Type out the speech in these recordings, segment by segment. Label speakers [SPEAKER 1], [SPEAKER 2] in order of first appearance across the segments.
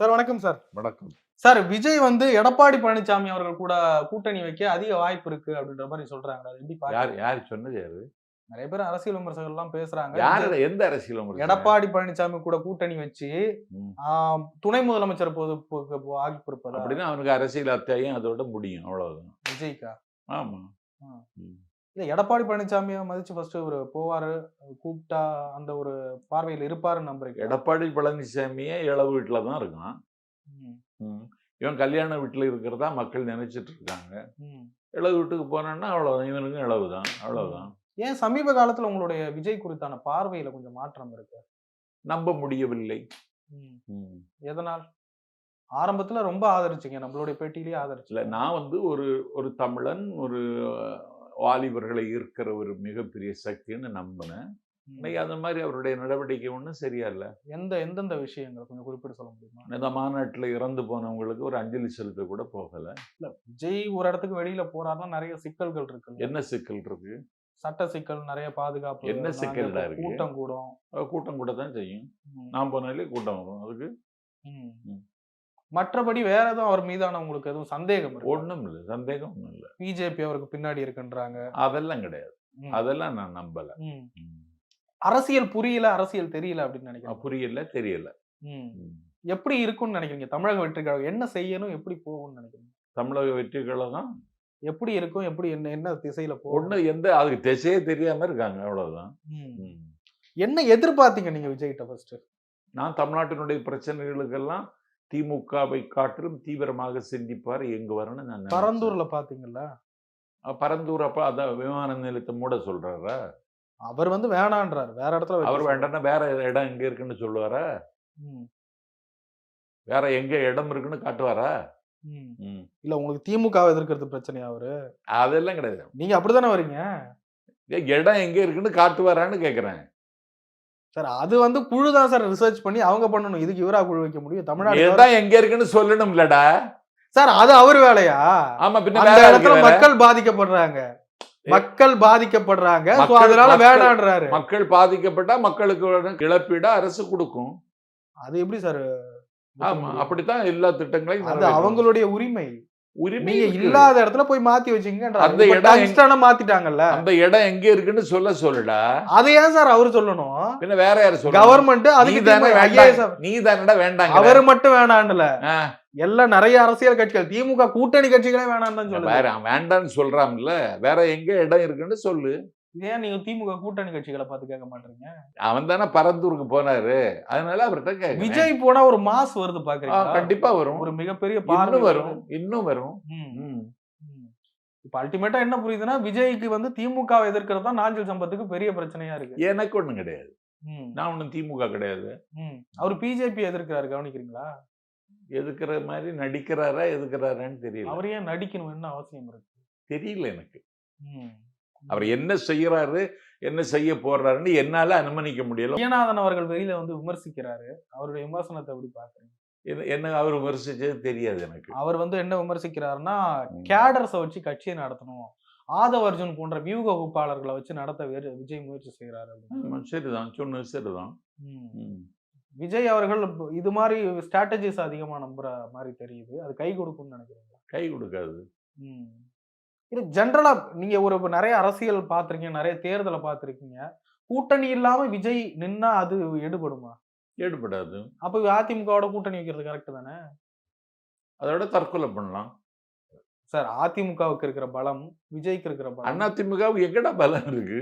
[SPEAKER 1] Sir வணக்கம் sir.
[SPEAKER 2] வணக்கம்.
[SPEAKER 1] Sir Vijay வந்து எடப்பாடி பழனிசாமி அவர்கள் கூட கூட்டணி வைக்க அதிக வாய்ப்பு இருக்கு அப்படின்ற மாதிரி சொல்றாங்க. எப்படி
[SPEAKER 2] யார்? யார் சொன்னது யாரு
[SPEAKER 1] நிறைய பேர் அரசியல் விமர்சகர்கள் எல்லாம் பேசுறாங்க.
[SPEAKER 2] யாரு எந்த அரசியல் விமர்சனம்?
[SPEAKER 1] எடப்பாடி பழனிசாமி கூட கூட்டணி வச்சு துணை முதலமைச்சர் பொறுப்புக்கு வாய்ப்பு இருப்பதா
[SPEAKER 2] அப்படின்னா அவனுக்கு அரசியல் அத்தியாயம் அதோட முடியும். அவ்வளவுதான்.
[SPEAKER 1] விஜய்க்கா?
[SPEAKER 2] ஆமா.
[SPEAKER 1] இல்ல எடப்பாடி பழனிசாமியை மதிச்சு ஃபர்ஸ்ட் ஒரு போவாரு கூப்பிட்டா அந்த ஒரு பார்வையில் இருப்பாருன்னு நம்புறீங்க
[SPEAKER 2] எடப்பாடி பழனிசாமியே இளவு வீட்டுல தான் இருக்கான். இவன் கல்யாண வீட்டுல இருக்கிறதா மக்கள் நினைச்சிட்டு இருக்காங்க. இளவு வீட்டுக்கு போனான்னா அவ்வளவுதான் இவனுக்கும் இளவு தான். அவ்வளவுதான்
[SPEAKER 1] ஏன் சமீப காலத்துல உங்களுடைய விஜய் குறித்தான பார்வையில கொஞ்சம் மாற்றம் இருக்கு?
[SPEAKER 2] நம்ப முடியவில்லை.
[SPEAKER 1] எதனால்? ஆரம்பத்துல ரொம்ப ஆதரிச்சீங்க. நம்மளுடைய பேட்டியிலேயே ஆதரிச்சு
[SPEAKER 2] நான் வந்து ஒரு ஒரு தமிழன் ஒரு வாலிபர்களை ஈர்க்கிற ஒரு மிகப்பெரிய சக்தின்னு நம்பினேன். இன்னைக்கு அந்த மாதிரி அவருடைய நடவடிக்கை ஒன்றும் சரியா இல்லை.
[SPEAKER 1] எந்த எந்தெந்த விஷயங்கள் கொஞ்சம் குறிப்பிட்டு சொல்ல முடியுமா?
[SPEAKER 2] இந்த மாநாட்டில் இறந்து போனவங்களுக்கு ஒரு அஞ்சலி செலுத்த கூட போகல.
[SPEAKER 1] இல்ல விஜய் ஒரு இடத்துக்கு வெளியில போறாருன்னா நிறைய சிக்கல்கள் இருக்கு
[SPEAKER 2] என்ன சிக்கல் இருக்கு?
[SPEAKER 1] சட்ட சிக்கல் நிறைய பாதுகாப்பு
[SPEAKER 2] என்ன இருக்கு?
[SPEAKER 1] கூட்டம் கூடும்.
[SPEAKER 2] கூட்டம் கூட தான் செய்யும். நான் போனாலே கூட்டம் வரும். அதுக்கு.
[SPEAKER 1] மற்றபடி வேற எதுவும் அவர் மீதான உங்களுக்கு எதுவும் சந்தேகம்
[SPEAKER 2] ஒண்ணும் இல்லை சந்தேகம் ஒன்றும் இல்லை
[SPEAKER 1] பிஜேபி அவருக்கு பின்னாடி இருக்குன்றாங்க.
[SPEAKER 2] அதெல்லாம் கிடையாது. அதெல்லாம் நான் நம்பல.
[SPEAKER 1] அரசியல் புரியல அரசியல் தெரியல அப்படின்னு நினைக்கிறேன்
[SPEAKER 2] புரியல தெரியல.
[SPEAKER 1] எப்படி இருக்கும்னு நினைக்கிறீங்க? தமிழக வெற்றி கழகம் என்ன செய்யணும் எப்படி போகும்னு நினைக்கிறீங்க?
[SPEAKER 2] தமிழக வெற்றி கழகம்
[SPEAKER 1] எப்படி இருக்கும் எப்படி என்ன என்ன திசையில போகும்?
[SPEAKER 2] ஒண்ணு எந்த அதுக்கு திசையே தெரியாம இருக்காங்க அவ்வளவுதான்.
[SPEAKER 1] என்ன எதிர்பார்த்தீங்க நீங்க விஜய்கிட்ட ஃபர்ஸ்ட்
[SPEAKER 2] நான் தமிழ்நாட்டினுடைய பிரச்சனைகளுக்கெல்லாம் திமுகவை காட்டிலும் தீவிரமாக சிந்திப்பார் எங்க வரணும்னு நான்.
[SPEAKER 1] பரந்தூர்ல பாத்தீங்கல்ல
[SPEAKER 2] அஹ் பரந்தூர் அப்ப அதான் விமான நிலையத்தை மூட சொல்றாரா?
[SPEAKER 1] அவர் வந்து வேணான்றாரு. வேற இடத்துல
[SPEAKER 2] அவர். வேண்டாம்னா வேற இடம் எங்க இருக்குன்னு சொல்லுவாரா? வேற எங்க இடம் இருக்குன்னு காட்டுவாரா.
[SPEAKER 1] இல்ல உங்களுக்கு திமுக எதிர்க்கிறது பிரச்சனையா அவரு?
[SPEAKER 2] அதெல்லாம் கிடையாது.
[SPEAKER 1] நீங்க அப்படித்தானே வரீங்க
[SPEAKER 2] இடம் எங்க இருக்குன்னு காட்டுவாரான்னு கேக்குறேன்.
[SPEAKER 1] சார் அது வந்து குழு தான் சார் ரிசர்ச் பண்ணி அவங்க பண்ணணும். இதுக்கு இவரா குழு வைக்க முடியும்? தமிழ்நாடு
[SPEAKER 2] இடம் எங்க இருக்குன்னு சொல்லணும்லடா.
[SPEAKER 1] சார் அது அவர் வேலையா?
[SPEAKER 2] ஆமா பின்ன
[SPEAKER 1] இடத்துல? மக்கள் பாதிக்கப்படுறாங்க. மக்கள் பாதிக்கப்படுறாங்க. அதனால வேணான்றாரு.
[SPEAKER 2] மக்கள் பாதிக்கப்பட்டா மக்களுக்கு இழப்பீடா அரசு கொடுக்கும்.
[SPEAKER 1] அது எப்படி சார்?
[SPEAKER 2] ஆமா அப்படித்தான் எல்லா திட்டங்களையும்
[SPEAKER 1] அது. அவங்களுடைய உரிமை.
[SPEAKER 2] உரிமை
[SPEAKER 1] நீங்க
[SPEAKER 2] இருக்கு.
[SPEAKER 1] இல்லாத இடத்துல போய் மாத்தி வச்சீங்க
[SPEAKER 2] அந்த இடம்
[SPEAKER 1] மாத்திட்டாங்கல்ல.
[SPEAKER 2] அந்த இடம் எங்க இருக்குன்னு சொல்ல சொல்லுடா.
[SPEAKER 1] அதை ஏன் சார் அவர் சொல்லணும்?
[SPEAKER 2] பின்ன வேற யாரு சொல்ல
[SPEAKER 1] கவர்மெண்ட் அதுக்கு
[SPEAKER 2] வேண்டாம்.
[SPEAKER 1] IAS
[SPEAKER 2] நீ தானடா வேண்டாங்க.
[SPEAKER 1] அவர் மட்டும் வேணான்ல. எல்லாம் நிறைய அரசியல் கட்சிகள் திமுக கூட்டணி கட்சிகளே வேணாம் தான்
[SPEAKER 2] அவன் வேண்டான்னு சொல்றான்ல. வேற எங்க இடம் இருக்குன்னு சொல்லு.
[SPEAKER 1] ஏன் நீங்க திமுக கூட்டணி கட்சிகளை பார்த்து கேட்க மாட்டீங்க?
[SPEAKER 2] அவன் தானே பரந்தூருக்கு போனாரு. அதனால அவர்கிட்ட கேட்க
[SPEAKER 1] விஜய் போனா ஒரு மாஸ் வருது பாக்குறீங்களா
[SPEAKER 2] கண்டிப்பா வரும்.
[SPEAKER 1] ஒரு மிகப்பெரிய பார்வை
[SPEAKER 2] வரும் இன்னும் வரும்.
[SPEAKER 1] இப்ப அல்டிமேட்டா என்ன புரியுதுன்னா விஜய்க்கு வந்து திமுக எதிர்க்கிறது தான் நாஞ்சில் சம்பத்துக்கு பெரிய பிரச்சனையா இருக்கு.
[SPEAKER 2] எனக்கு ஒண்ணும் கிடையாது. நான் ஒண்ணும் திமுக கிடையாது.
[SPEAKER 1] அவர் பிஜேபி எதிர்க்கிறாரு கவனிக்கிறீங்களா?
[SPEAKER 2] எதுக்குற மாதிரி நடிக்கிறாரா எதுக்குறாரான்னு தெரியல.
[SPEAKER 1] அவர் ஏன் நடிக்கணும் என்ன அவசியம் இருக்கு?
[SPEAKER 2] தெரியல எனக்கு. அவர் என்ன செய்யறாரு என்ன செய்ய போறாருன்னு என்னால அனுமதிக்க முடியல.
[SPEAKER 1] விஜயநாதன் அவர்கள் வெளியில வந்து விமர்சிக்கிறாரு. அவருடைய விமர்சனத்தை எப்படி பாக்குறீங்க
[SPEAKER 2] என்ன- அவர் விமர்சிச்சது தெரியாது எனக்கு.
[SPEAKER 1] அவர் வந்து என்ன விமர்சிக்கிறாருன்னா. கேடர்ஸை வச்சு கட்சியை நடத்தணும். ஆதவ அர்ஜுன் போன்ற வியூக வகுப்பாளர்களை வச்சு நடத்த விஜய் முயற்சி செய்கிறாரு
[SPEAKER 2] சரிதான். சொன்னது சரிதான்.
[SPEAKER 1] விஜய் அவர்கள் இது மாதிரி ஸ்ட்ராட்டஜிஸ் அதிகமா நம்புற மாதிரி தெரியுது. அது கை கொடுக்கும்னு நினைக்கிறீங்க
[SPEAKER 2] கை கொடுக்காது.
[SPEAKER 1] இது ஜென்ரலா நீங்க ஒரு நிறைய அரசியல் பார்த்திருக்கீங்க நிறைய தேர்தலை பார்த்திருக்கீங்க. கூட்டணி இல்லாம விஜய் நின்னா அது எடுபடுமா?
[SPEAKER 2] ஈடுபடாது
[SPEAKER 1] அப்ப அதிமுகவோட கூட்டணி வைக்கிறது கரெக்ட் தானே?
[SPEAKER 2] அதோட தற்கொலை பண்ணலாம்.
[SPEAKER 1] சார் அதிமுகவுக்கு இருக்கிற பலம் விஜய்க்கு இருக்கிற பலம்.
[SPEAKER 2] அதிமுகவுக்கு எங்கடா பலம் இருக்கு?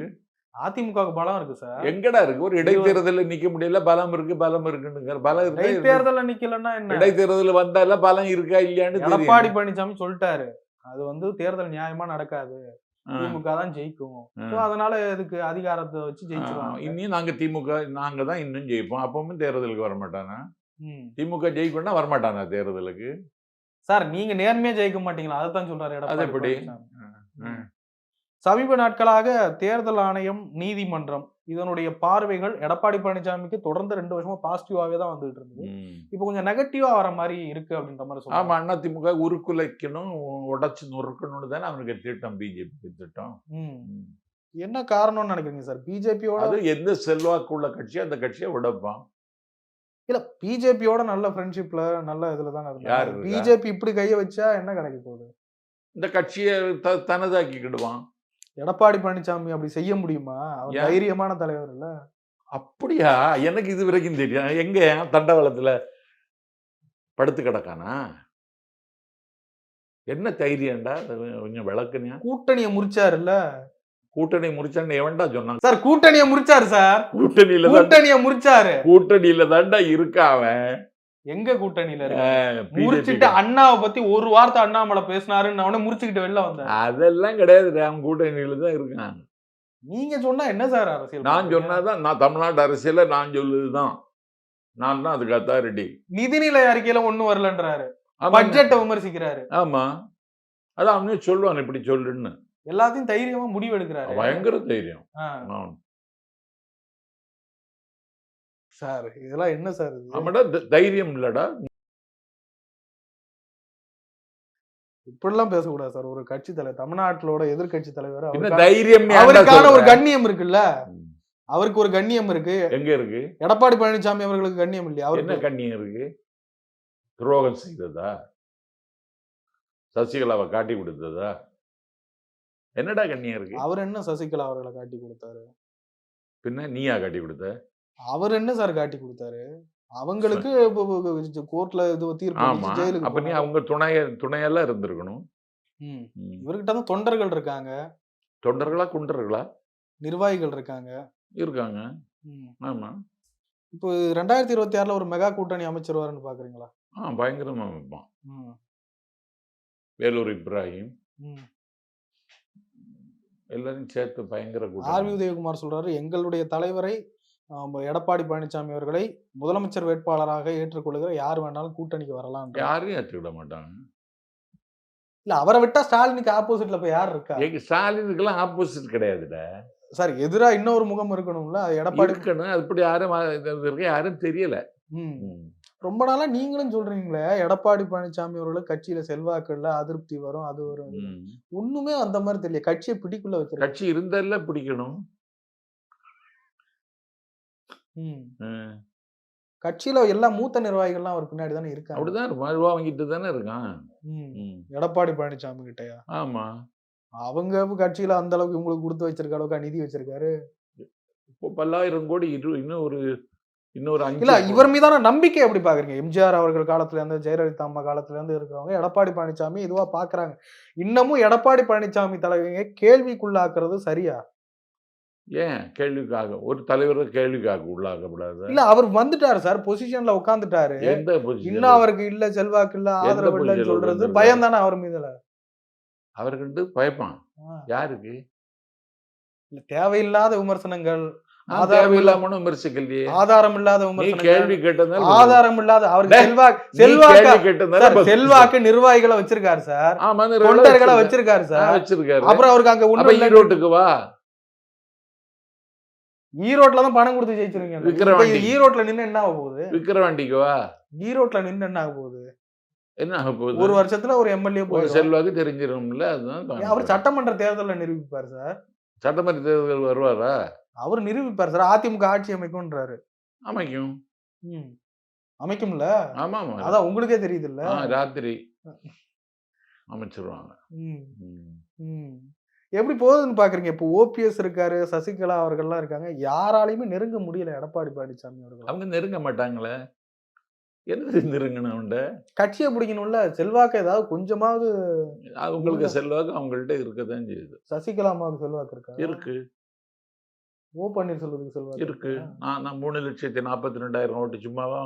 [SPEAKER 1] அதிமுகவுக்கு பலம் இருக்கு சார்.
[SPEAKER 2] எங்கடா இருக்கு? ஒரு இடைத்தேர்தலில் நிக்க முடியல பலம் இருக்கு பலம் இருக்குன்னு பலம் இருக்கு.
[SPEAKER 1] இடைத்தேர்தல நிக்கலன்னா என்ன?
[SPEAKER 2] இடைத்தேர்தல் வந்தால பலம் இருக்கா இல்லையான்னு
[SPEAKER 1] எடப்பாடி பழனிசாமி சொல்லிட்டாரு. அது வந்து தேர்தல் நியாயமா நடக்காது. திமுக தான் ஜெயிக்கும். அதனால இதுக்கு அதிகாரத்தை வச்சு ஜெயிச்சிருவாங்க.
[SPEAKER 2] இன்னும் நாங்க திமுக நாங்க தான் இன்னும் ஜெயிப்போம். அப்பவும் தேர்தலுக்கு வரமாட்டானா. திமுக ஜெயிக்கணும்னா வரமாட்டானா தேர்தலுக்கு?
[SPEAKER 1] சார் நீங்க நேர்மையா ஜெயிக்க மாட்டீங்களா? அதைத்தான் சொல்றாரு
[SPEAKER 2] அது
[SPEAKER 1] எடப்பாடி. சமீப நாட்களாக தேர்தல் ஆணையம் நீதிமன்றம் இதனுடைய பார்வைகள் எடப்பாடி பழனிசாமிக்கு தொடர்ந்து ரெண்டு வருஷமா பாசிட்டிவாவே தான் வந்துட்டு இருந்தது. இப்போ கொஞ்சம் நெகட்டிவா வர மாதிரி இருக்கு அப்படின்ற மாதிரி சொல்றாங்க.
[SPEAKER 2] ஆமா அண்ணா திமுக உருக்குலைக்கணும் உடைச்சு நொறுக்கணும்னு தானே அவனுக்கு திட்டம் பிஜேபி திட்டம்.
[SPEAKER 1] என்ன காரணம்னு நினைக்கிறீங்க சார்? பிஜேபியோட
[SPEAKER 2] அது எந்த செல்வாக்கு உள்ள கட்சியோ அந்த கட்சியை உடைப்பான்.
[SPEAKER 1] இல்ல பிஜேபியோட நல்ல ஃப்ரெண்ட்ஷிப்ல நல்ல இதுல தானே? பிஜேபி இப்படி கைய வச்சா என்ன கிடைக்க போகுது?
[SPEAKER 2] இந்த கட்சியை த தனதாக்கிக்கிடுவான்.
[SPEAKER 1] எடப்பாடி பழனிசாமி அப்படி செய்ய முடியுமா? அவர்? தைரியமான தலைவர் இல்ல.
[SPEAKER 2] அப்படியா? எனக்கு இது வரைக்கும் தெரியும் எங்க தண்டவாளத்துல படுத்து கிடக்கானா? என்ன தைரியம்டா? கொஞ்சம் விளக்குனியா
[SPEAKER 1] கூட்டணியை முறிச்சாருல்ல?
[SPEAKER 2] கூட்டணி முடிச்சான்னு எவன்டா சொன்னான்
[SPEAKER 1] சார் கூட்டணியை முறிச்சாரு சார்.
[SPEAKER 2] கூட்டணியில
[SPEAKER 1] கூட்டணியை முறிச்சாரு.
[SPEAKER 2] கூட்டணியில தான்டா இருக்கா அவன்.
[SPEAKER 1] எங்க கூட்டணியில முறிச்சிட்டு
[SPEAKER 2] BJP.
[SPEAKER 1] அண்ணாவை பத்தி ஒரு வார்த்தை அண்ணாமலை பேசினாருன்னு அவனே முறிச்சுக்கிட்டு வெளில வந்தார்
[SPEAKER 2] அதெல்லாம் கிடையாது அவன் கூட்டணியில தான் இருக்கான்
[SPEAKER 1] நீங்க சொன்னா என்ன சார் அரசியல்
[SPEAKER 2] நான்? சொன்னாதான் நான் தமிழ்நாட்டு அரசியல நான் சொல்லுதுதான் நான் தான் அதுக்கு அத்தாரிட்டி
[SPEAKER 1] நிதிநிலை அறிக்கையில ஒண்ணும் வரலன்றாரு. பட்ஜெட்டை விமர்சிக்கிறாரு.
[SPEAKER 2] ஆமா. அதான் அவனே சொல்லுவான் இப்படி சொல்லுன்னு.
[SPEAKER 1] எல்லாத்தையும் தைரியமா முடிவு எடுக்கிறாரு
[SPEAKER 2] பயங்கர தைரியம்.
[SPEAKER 1] சார் இதெல்லாம் என்ன சார்
[SPEAKER 2] ஆமாடா தைரியம் இல்லடா.
[SPEAKER 1] இப்படிலாம் பேசக்கூடாது சார் ஒரு கட்சி தலைவர் தமிழ்நாட்டிலோட எதிர்க்கட்சி தலைவர்
[SPEAKER 2] என்ன தைரியம்
[SPEAKER 1] அவருக்கான ஒரு கண்ணியம் இருக்குல்ல? அவருக்கு ஒரு கண்ணியம் இருக்கு.
[SPEAKER 2] எங்க இருக்கு?
[SPEAKER 1] எடப்பாடி பழனிசாமி அவர்களுக்கு கண்ணியம் இல்லையா?
[SPEAKER 2] என்ன
[SPEAKER 1] அவருக்கு
[SPEAKER 2] கண்ணியம் இருக்கு? துரோகம் செய்ததா? சசிகலாவை காட்டி கொடுத்ததா? என்னடா கண்ணியம் இருக்கு?
[SPEAKER 1] அவர் என்ன சசிகலா அவர்களை காட்டி கொடுத்தாரு?
[SPEAKER 2] பின்ன நீயா காட்டி கொடுத்த?
[SPEAKER 1] அவர் என்ன சார் காட்டி கொடுத்தாரு? அவங்களுக்கு கோர்ட்ல இது தீர்ப்பு ஜெயிலுக்கு
[SPEAKER 2] அப்ப நீ. அவங்க துணைய துணையெல்லாம் இருந்திருக்கணும்.
[SPEAKER 1] இவர்கிட்ட தான் தொண்டர்கள் இருக்காங்க.
[SPEAKER 2] தொண்டர்களா குண்டர்களா?
[SPEAKER 1] நிர்வாகிகள் இருக்காங்க.
[SPEAKER 2] இருக்காங்க. ஆமா.
[SPEAKER 1] இப்போ ரெண்டாயிரத்தி இருபத்தி ஆறுல ஒரு மெகா கூட்டணி அமைச்சிருவாருன்னு பாக்குறீங்களா?
[SPEAKER 2] ஆ பயங்கரமா வைப்பான். வேலூர் இப்ராஹிம். எல்லாரையும் சேர்த்து பயங்கர
[SPEAKER 1] ஆர். வி. உதயகுமார் சொல்றாரு எங்களுடைய தலைவரை எடப்பாடி பழனிசாமி அவர்களை முதலமைச்சர் வேட்பாளராக ஏற்றுக்கொள்கிற யார் வேணாலும் கூட்டணிக்கு வரலாம்
[SPEAKER 2] யாரையும் ஏற்றுக்கிட மாட்டாங்க.
[SPEAKER 1] இல்ல அவரை விட்டா ஸ்டாலினுக்கு ஆப்போசிட்ல இப்ப யார் இருக்கா?
[SPEAKER 2] எங்க ஸ்டாலினுக்கெல்லாம் ஆப்போசிட் கிடையாதுடா.
[SPEAKER 1] சார் எதிரா இன்னொரு முகம் இருக்கணும்ல அது எடப்பாடி
[SPEAKER 2] இருக்கணும். அப்படி யாரும் இருக்க யாரும் தெரியல.
[SPEAKER 1] ரொம்ப நாளா நீங்களும் சொல்றீங்களே எடப்பாடி பழனிசாமி அவர்களுக்கு கட்சியில செல்வாக்கு இல்ல அதிருப்தி வரும் அது வரும். ஒண்ணுமே அந்த மாதிரி தெரியல. கட்சியை பிடிக்குள்ள வச்சிருக்காரு
[SPEAKER 2] கட்சி இருந்தால பிடிக்கணும்.
[SPEAKER 1] கட்சியில எல்லா மூத்த நிர்வாகிகள்லாம் அவர் பின்னாடி தானே இருக்காங்க.
[SPEAKER 2] அப்படிதான் இருப்பான் ரூபா வாங்கிட்டு தானே இருக்கான்.
[SPEAKER 1] எடப்பாடி பழனிசாமி கிட்டயா?
[SPEAKER 2] ஆமா.
[SPEAKER 1] அவங்க கட்சியில அந்த அளவுக்கு உங்களுக்கு கொடுத்து வச்சிருக்க அளவுக்கு நிதி வச்சிருக்காரு?
[SPEAKER 2] இப்போ பல்லாயிரம் கோடி இன்னும் ஒரு இன்னொரு
[SPEAKER 1] இல்ல இவர் மீதான நம்பிக்கை எப்படி பாக்குறீங்க? எம்ஜிஆர் அவர்கள் காலத்துல இருந்து ஜெயலலிதா அம்மா காலத்துல இருந்து இருக்கிறவங்க எடப்பாடி பழனிசாமி இதுவா பாக்குறாங்க. இன்னமும் எடப்பாடி பழனிசாமி தலைவங்க கேள்விக்குள்ளாக்குறது சரியா?
[SPEAKER 2] ஏன் கேள்விக்காக? ஒரு தலைவர் கேள்விக்காக உள்ளாக்கப்படாது?
[SPEAKER 1] இல்ல அவர் வந்துட்டாரு சார். பொசிஷன்ல உட்காந்துட்டாரு
[SPEAKER 2] எந்த
[SPEAKER 1] இன்னும்? அவருக்கு இல்ல செல்வாக்கு இல்ல ஆதரவு இல்லைன்னு சொல்றது? பயம் தானே அவர் மீதுல?
[SPEAKER 2] அவர்கிட்ட பயப்பான். யாருக்கு?
[SPEAKER 1] இல்ல தேவையில்லாத விமர்சனங்கள் ஆதாரம்
[SPEAKER 2] தேவையில்லாம விமர்சிக்கலையே.
[SPEAKER 1] ஆதாரம் இல்லாத
[SPEAKER 2] நீ
[SPEAKER 1] விமர்சனங்கள்
[SPEAKER 2] கேள்வி கேட்டதால
[SPEAKER 1] ஆதாரம் இல்லாத அவருக்கு செல்வாக்கு செல்வாக்கு செல்வாக்கு நிர்வாகிகளை வச்சிருக்காரு சார். தொண்டர்களை
[SPEAKER 2] வச்சிருக்காரு.
[SPEAKER 1] சார்.
[SPEAKER 2] வச்சிருக்காரு.
[SPEAKER 1] அப்புறம் அவருக்கு அங்க இல்ல
[SPEAKER 2] ஈரோட்டுக்கு வா.
[SPEAKER 1] ஈரோட்ல தான் பணம் கொடுத்து ஜெயிச்சிருவீங்க
[SPEAKER 2] விக்கிரவாண்டி.
[SPEAKER 1] ஈரோட்ல நின்னு என்ன ஆக போகுது?
[SPEAKER 2] விக்கிரவாண்டிக்கு வா.
[SPEAKER 1] ஈரோட்ல நின்னு என்ன ஆக போகுது?
[SPEAKER 2] என்ன ஆக போகுது?
[SPEAKER 1] ஒரு வருஷத்துல ஒரு எம்எல்ஏ போய்
[SPEAKER 2] செல்வாக்கு தெரிஞ்சிரும்ல அதுதான்
[SPEAKER 1] அவர் சட்டமன்ற தேர்தல்ல நிரூபிப்பார் சார்.
[SPEAKER 2] சட்டமன்ற தேர்தல் வருவாரா?
[SPEAKER 1] அவர் நிரூபிப்பார் சார். அதிமுக ஆட்சி அமைக்கும்ன்றாரு.
[SPEAKER 2] அமைக்கும்.
[SPEAKER 1] ம். அமைக்கும்ல?
[SPEAKER 2] ஆமா ஆமா
[SPEAKER 1] அதான் உங்களுக்கே தெரியுது இல்ல
[SPEAKER 2] ராத்திரி அமைச்சிருவாங்க.
[SPEAKER 1] ம்.
[SPEAKER 2] ம்.
[SPEAKER 1] எப்படி போகுதுன்னு பாக்குறீங்க? இப்போ ஓபிஎஸ் இருக்காரு சசிகலா அவர்கள்லாம் இருக்காங்க. யாராலையுமே நெருங்க முடியல எடப்பாடி பழனிசாமி அவர்கள்.
[SPEAKER 2] அவங்க நெருங்க மாட்டாங்களே? என்னது நெருங்கணும் அவன்ட?
[SPEAKER 1] கட்சியை பிடிக்கணும்ல செல்வாக்கு ஏதாவது கொஞ்சமாவது
[SPEAKER 2] அவங்களுக்கு செல்வாக்கு அவங்கள்ட்ட இருக்கதான் செய்யுது.
[SPEAKER 1] சசிகலா அம்மாவுக்கு செல்வாக்கு இருக்கா?
[SPEAKER 2] இருக்கு.
[SPEAKER 1] ஓ பன்னீர்செல்வத்துக்கு செல்வாக்கு
[SPEAKER 2] இருக்கு.
[SPEAKER 1] இருக்கா?
[SPEAKER 2] நான் நான் மூணு லட்சத்தி நாற்பத்தி ரெண்டாயிரம் ஓட்டு சும்மாவா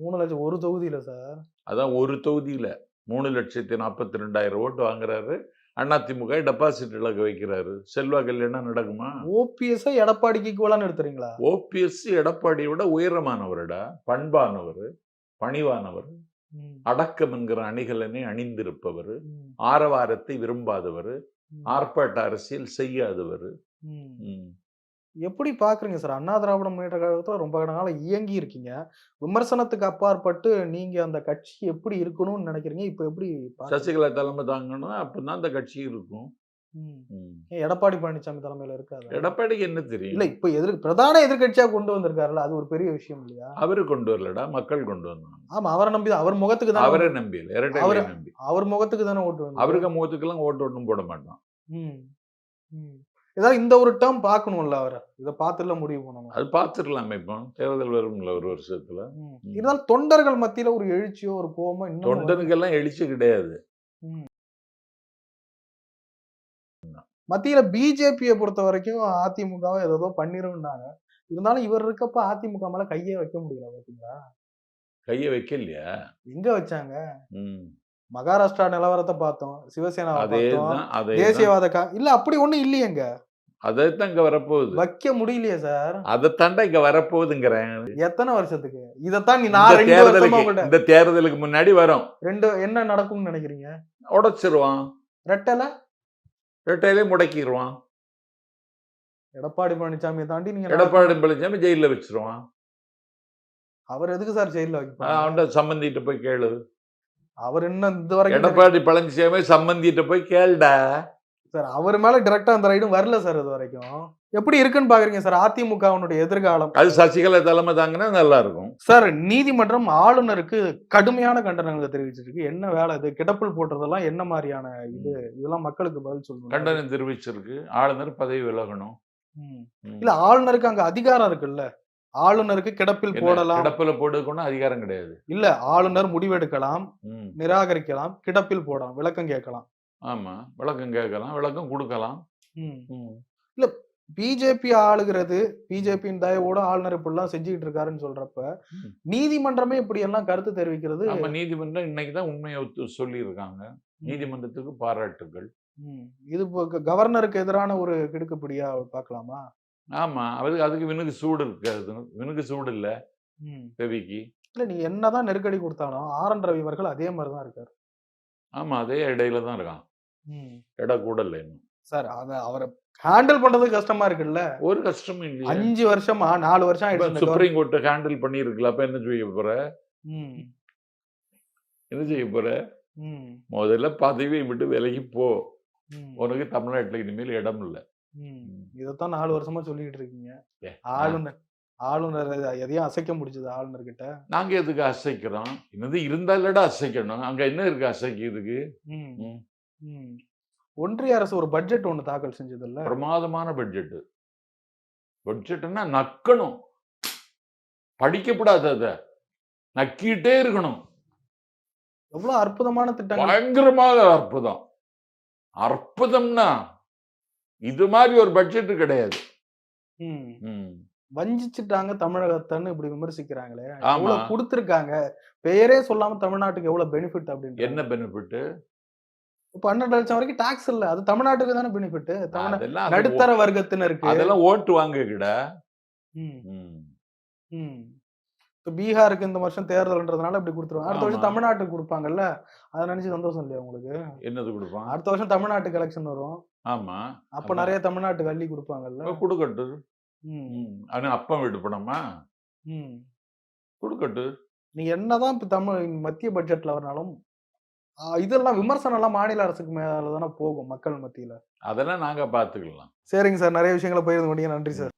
[SPEAKER 1] மூணு லட்சம் ஒரு தொகுதியில சார்?
[SPEAKER 2] அதான் ஒரு தொகுதியில மூணு லட்சத்தி நாற்பத்தி ரெண்டாயிரம் ஓட்டு வாங்குறாரு. அதிமுக டெபாசிட் இழக்க வைக்கிறாரு. செல்வாக்கு இல்லைன்னா நடக்குமா?
[SPEAKER 1] ஓபிஎஸ் எடப்பாடிக்கு ஈக்குவலான்னு எடுத்துறீங்களா?
[SPEAKER 2] ஓபிஎஸ் எடப்பாடியோட உயரமானவருடா? பண்பானவர்? பணிவானவர். அடக்கம் என்கிற அணிகலனை அணிந்திருப்பவர். ஆரவாரத்தை விரும்பாதவர். ஆர்ப்பாட்ட அரசியல் செய்யாதவர்.
[SPEAKER 1] எப்படி பாக்குறீங்க சார்? அண்ணா திராவிட முன்னேற்ற கழகத்துல ரொம்ப காலம் இயங்கி இருக்கீங்க. விமர்சனத்துக்கு அப்பாற்பட்டு நீங்க அந்த கட்சி எப்படி இருக்கணும்னு நினைக்கிறீங்க? இப்ப எப்படி?
[SPEAKER 2] சசிகலா தலைமை தாங்கணும் அப்பதான் அந்த கட்சி இருக்கும்.
[SPEAKER 1] எடப்பாடி பழனிசாமி தலைமையில இருக்காது?
[SPEAKER 2] எடப்பாடிக்கு என்ன தெரியும்?
[SPEAKER 1] இல்ல இப்ப எதிர் பிரதான எதிர்க்கட்சியா கொண்டு வந்திருக்காருல்ல அது ஒரு பெரிய விஷயம் இல்லையா?
[SPEAKER 2] அவரு கொண்டு வரலடா மக்கள் கொண்டு வந்தாங்க.
[SPEAKER 1] ஆமா அவரை நம்பி அவர் முகத்துக்கு தானே
[SPEAKER 2] அவரை நம்பியில இரட்டை
[SPEAKER 1] அவரை-
[SPEAKER 2] நம்பி.
[SPEAKER 1] அவர் முகத்துக்கு தானே ஓட்டு வந்து
[SPEAKER 2] அவருக்கு முகத்துக்கெல்லாம் ஓட்டு ஒன்றும் போட மாட்டான்.
[SPEAKER 1] ஏதாவது இந்த ஒரு டேர்ம் பார்க்கணும்ல அவரை. இதை பார்த்துல முடிவு பண்ணணும்?
[SPEAKER 2] அது பார்த்துடலாமே இப்போ. தேர்தல் வரும்ல ஒரு வருஷத்துல.
[SPEAKER 1] இருந்தாலும் தொண்டர்கள் மத்தியில ஒரு எழுச்சியோ ஒரு கோவமோ இன்னும்
[SPEAKER 2] தொண்டனுக்கெல்லாம் எழுச்சி கிடையாது.
[SPEAKER 1] மத்தியில பிஜேபியை பொறுத்த வரைக்கும் அதிமுகவை ஏதோ பண்ணிருந்தாங்க இருந்தாலும் இவர் இருக்கப்ப அதிமுக மேல கையே வைக்க முடியல பாத்தீங்களா?
[SPEAKER 2] கையை வைக்கலையா?
[SPEAKER 1] எங்க வச்சாங்க. மகாராஷ்டிரா நிலவரத்தை பார்த்தோம் சிவசேனா தேசியவாத இல்ல அப்படி ஒண்ணு இல்லையேங்க.
[SPEAKER 2] அதை தான் இங்க வரப்போகுது.
[SPEAKER 1] வைக்க முடியலையே சார்.
[SPEAKER 2] அதை தாண்டா இங்க வரப்போகுதுங்கிறேன்.
[SPEAKER 1] எத்தனை வருஷத்துக்கு? இதத்தான் நீ நான்
[SPEAKER 2] தேர்தலுக்கு இந்த தேர்தலுக்கு முன்னாடி வரும்.
[SPEAKER 1] ரெண்டு என்ன நடக்கும்னு நினைக்கிறீங்க?
[SPEAKER 2] உடைச்சிருவான்.
[SPEAKER 1] ரெட்டல?
[SPEAKER 2] ரெட்டையிலே முடக்கிடுவான்
[SPEAKER 1] எடப்பாடி பழனிசாமியை தாண்டி நீங்க
[SPEAKER 2] எடப்பாடி பழனிசாமி ஜெயில வச்சிருவான்.
[SPEAKER 1] அவர் எதுக்கு சார் ஜெயில வைக்க
[SPEAKER 2] அவன்கிட்ட சம்பந்திட்ட போய் கேளு.
[SPEAKER 1] அவர் இன்னும் இது வரைக்கும்
[SPEAKER 2] எடப்பாடி பழனிசாமி சம்பந்திட்ட போய் கேளுடா.
[SPEAKER 1] சார் அவர் மேல டைரக்டா அந்த ரைடும் வரல சார் இது வரைக்கும் எப்படி இருக்குன்னு பாக்குறீங்க சார் அதிமுகவினுடைய எதிர்காலம்?
[SPEAKER 2] அது சசிகலா தலைமை தாங்கினா நல்லா இருக்கும்
[SPEAKER 1] சார் நீதிமன்றம் ஆளுநருக்கு கடுமையான கண்டனங்களை தெரிவிச்சிருக்கு. என்ன வேலை இது? கிடப்பில் போடுறதெல்லாம் என்ன மாதிரியான இது? இதெல்லாம் மக்களுக்கு பதில் சொல்லணும்.
[SPEAKER 2] கண்டனம் தெரிவிச்சிருக்கு. ஆளுநர் பதவி விலகணும்.
[SPEAKER 1] இல்ல ஆளுநருக்கு அங்க அதிகாரம் இருக்குல்ல? ஆளுநருக்கு கிடப்பில் போடலாம்
[SPEAKER 2] கிடப்புல போடுக்கணும் அதிகாரம் கிடையாது
[SPEAKER 1] இல்ல ஆளுநர் முடிவெடுக்கலாம். நிராகரிக்கலாம் கிடப்பில் போடலாம் விளக்கம் கேட்கலாம்
[SPEAKER 2] ஆமா விளக்கம் கேட்கலாம் விளக்கம் கொடுக்கலாம்.
[SPEAKER 1] ம். பிஜேபி ஆளுகிறது பிஜேபியின் தயவோட ஆளுநர் இப்படிலாம் செஞ்சுக்கிட்டு இருக்காருன்னு சொல்றப்ப. நீதிமன்றமே இப்படி எல்லாம் கருத்து தெரிவிக்கிறது
[SPEAKER 2] நம்ம நீதிமன்றம் இன்னைக்கு தான் உண்மையை ஒத்து சொல்லியிருக்காங்க நீதிமன்றத்துக்கு பாராட்டுகள்.
[SPEAKER 1] இது கவர்னருக்கு எதிரான ஒரு கிடுக்குப்பிடியா பார்க்கலாமா
[SPEAKER 2] ஆமா. அவருக்கு அதுக்கு வினுக்கு சூடு இருக்காது வினுக்கு சூடு இல்ல. ரவிக்கு
[SPEAKER 1] இல்ல நீங்க என்னதான் நெருக்கடி கொடுத்தாலும் ஆர் என் ரவி அவர்கள் அதே மாதிரி தான் இருக்காரு.
[SPEAKER 2] ஆமா அதே இடையில தான் இருக்கான். இட கூட இல்லை இன்னும்.
[SPEAKER 1] சார் அத அவரை ஹேண்டில் பண்றது கஷ்டமா இருக்குல்ல?
[SPEAKER 2] ஒரு கஷ்டமும் இல்லையா.
[SPEAKER 1] அஞ்சு வருஷமா நாலு வருஷம் ஆயிடுச்சு
[SPEAKER 2] சுப்ரீம் கோர்ட்டை ஹேண்டில் பண்ணியிருக்கல அப்ப என்ன செய்ய போற. என்ன செய்ய போற. முதல்ல பதவியை விட்டு விலகி போ. உனக்கு தமிழ்நாட்டுல இனிமேல் இடம் இல்லை.
[SPEAKER 1] இதைத்தான் நாலு வருஷமா சொல்லிட்டு இருக்கீங்க. ஆளுநர் ஆளுநர் எத- எதையும் அசைக்க முடிஞ்சது ஆளுநர் கிட்ட
[SPEAKER 2] நாங்க எதுக்கு அசைக்கிறோம்? என்னது இருந்தாலடா அசைக்கணும். அங்க என்ன இருக்கு அசைக்கிறதுக்கு?
[SPEAKER 1] ம்.
[SPEAKER 2] ம்.
[SPEAKER 1] ம். ஒன்றிய அரசு ஒரு பட்ஜெட் ஒண்ணு தாக்கல் செஞ்சது இல்ல
[SPEAKER 2] பிரமாதமான பட்ஜெட் பட்ஜெட்னா நக்கணும். படிக்கப்படாது அத. நக்கிட்டே இருக்கணும்.
[SPEAKER 1] எவ்வளவு அற்புதமான திட்டங்கள்.
[SPEAKER 2] பயங்கரமாக அற்புதம். அற்புதம்னா இது மாதிரி ஒரு பட்ஜெட் கிடையாது.
[SPEAKER 1] வஞ்சிச்சுட்டாங்க தமிழகத்தன்னு இப்படி விமர்சிக்கிறாங்களே
[SPEAKER 2] ஆமா.
[SPEAKER 1] எவ்வளவு கொடுத்திருக்காங்க பெயரே சொல்லாம தமிழ்நாட்டுக்கு எவ்வளவு பெனிஃபிட் அப்படின்னு
[SPEAKER 2] என்ன பெனிஃபிட்
[SPEAKER 1] பன்னெண்டு லட்சம் வரைக்கும் டாக்ஸ் இல்ல அது தமிழ்நாட்டுக்கு தானே பெனிஃபிட் நடுத்தர வர்க்கத்தினருக்கு
[SPEAKER 2] அதெல்லாம் ஓட்டு.
[SPEAKER 1] ம்.
[SPEAKER 2] ம்.
[SPEAKER 1] இப்ப பீகாருக்கு இந்த வருஷம் தேர்தல்ன்றதுனால இப்படி கொடுத்துருவாங்க அடுத்த வருஷம். தமிழ்நாட்டுக்கு கொடுப்பாங்கல்ல அதை நினைச்சு சந்தோஷம் இல்லையா உங்களுக்கு
[SPEAKER 2] என்னது கொடுப்பான்
[SPEAKER 1] அடுத்த வருஷம் தமிழ்நாட்டுக்கு எலெக்ஷன் வரும்
[SPEAKER 2] ஆமா.
[SPEAKER 1] அப்ப. நிறைய தமிழ்நாட்டுக்கு அள்ளி கொடுப்பாங்கல்ல.
[SPEAKER 2] அப்ப கொடுக்கட்டு.
[SPEAKER 1] ம்.
[SPEAKER 2] ம். ஆனா அப்பம் வீட்டு பணமா
[SPEAKER 1] ம்.
[SPEAKER 2] கொடுக்கட்டு.
[SPEAKER 1] நீ என்னதான் இப்ப தமிழ் மத்திய பட்ஜெட்ல வரனாலும் இதெல்லாம் விமர்சனம் எல்லாம் மாநில அரசுக்கு மேல தானே போகும் மக்கள் மத்தியில.
[SPEAKER 2] அதெல்லாம் நாங்க பாத்துக்கலாம்.
[SPEAKER 1] சரிங்க சார். நிறைய விஷயங்களை பகிர்ந்து கொண்டீங்க. நன்றி சார்.